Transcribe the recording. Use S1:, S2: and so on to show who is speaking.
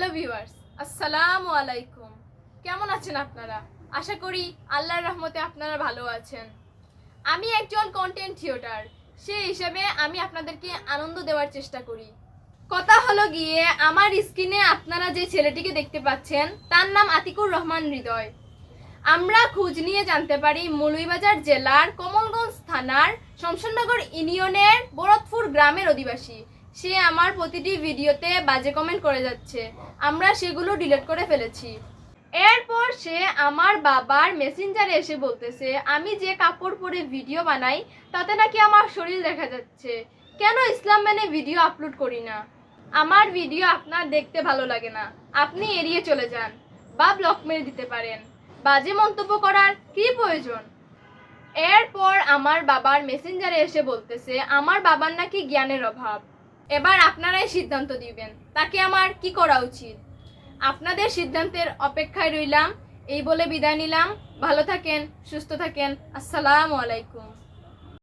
S1: Hello viewers, আসসালামু আলাইকুম। কেমন আছেন আপনারা? আশা করি আল্লাহর রহমতে আপনারা ভালো আছেন। আমি একজন কন্টেন্ট থিয়েটার সেই হিসাবে আমি আপনাদেরকে আনন্দ দেওয়ার চেষ্টা করি। কথা হলো গিয়ে, আমার স্ক্রিনে আপনারা যে ছেলেটিকে দেখতে পাচ্ছেন, তার নাম আতিকুর রহমান হৃদয়। আমরা খোঁজ নিয়ে জানতে পারি মৌলভীবাজার জেলার কমলগঞ্জ থানার শমশাননগর ইউনিয়নের বরতপুর গ্রামের অধিবাসী। সে আমার প্রতিটি ভিডিওতে বাজে কমেন্ট করে যাচ্ছে। আমরা সেগুলো ডিলিট করে ফেলেছি। এরপর সে আমার বাবার মেসেঞ্জারে এসে বলতেছে, আমি যে কাপড় পরে ভিডিও বানাই, তাতে নাকি আমার শরীর দেখা যাচ্ছে। কেন ইসলাম মেনে ভিডিও আপলোড করি না? আমার ভিডিও আপনার দেখতে ভালো লাগে না। আপনি এড়িয়ে চলে যান বা ব্লক মেরে দিতে পারেন। বাজে মন্তব্য করার কি প্রয়োজন? এরপর আমার বাবার মেসেঞ্জারে এসে বলতেছে, আমার বাবার নাকি জ্ঞানের অভাব। এবার আপনারাই সিদ্ধান্ত দিবেন। তাকে আমার কি করা উচিত? আপনাদের সিদ্ধান্তের অপেক্ষায় রইলাম। এই বলে বিদায় নিলাম। ভালো থাকেন, সুস্থ থাকেন। আসসালামু আলাইকুম।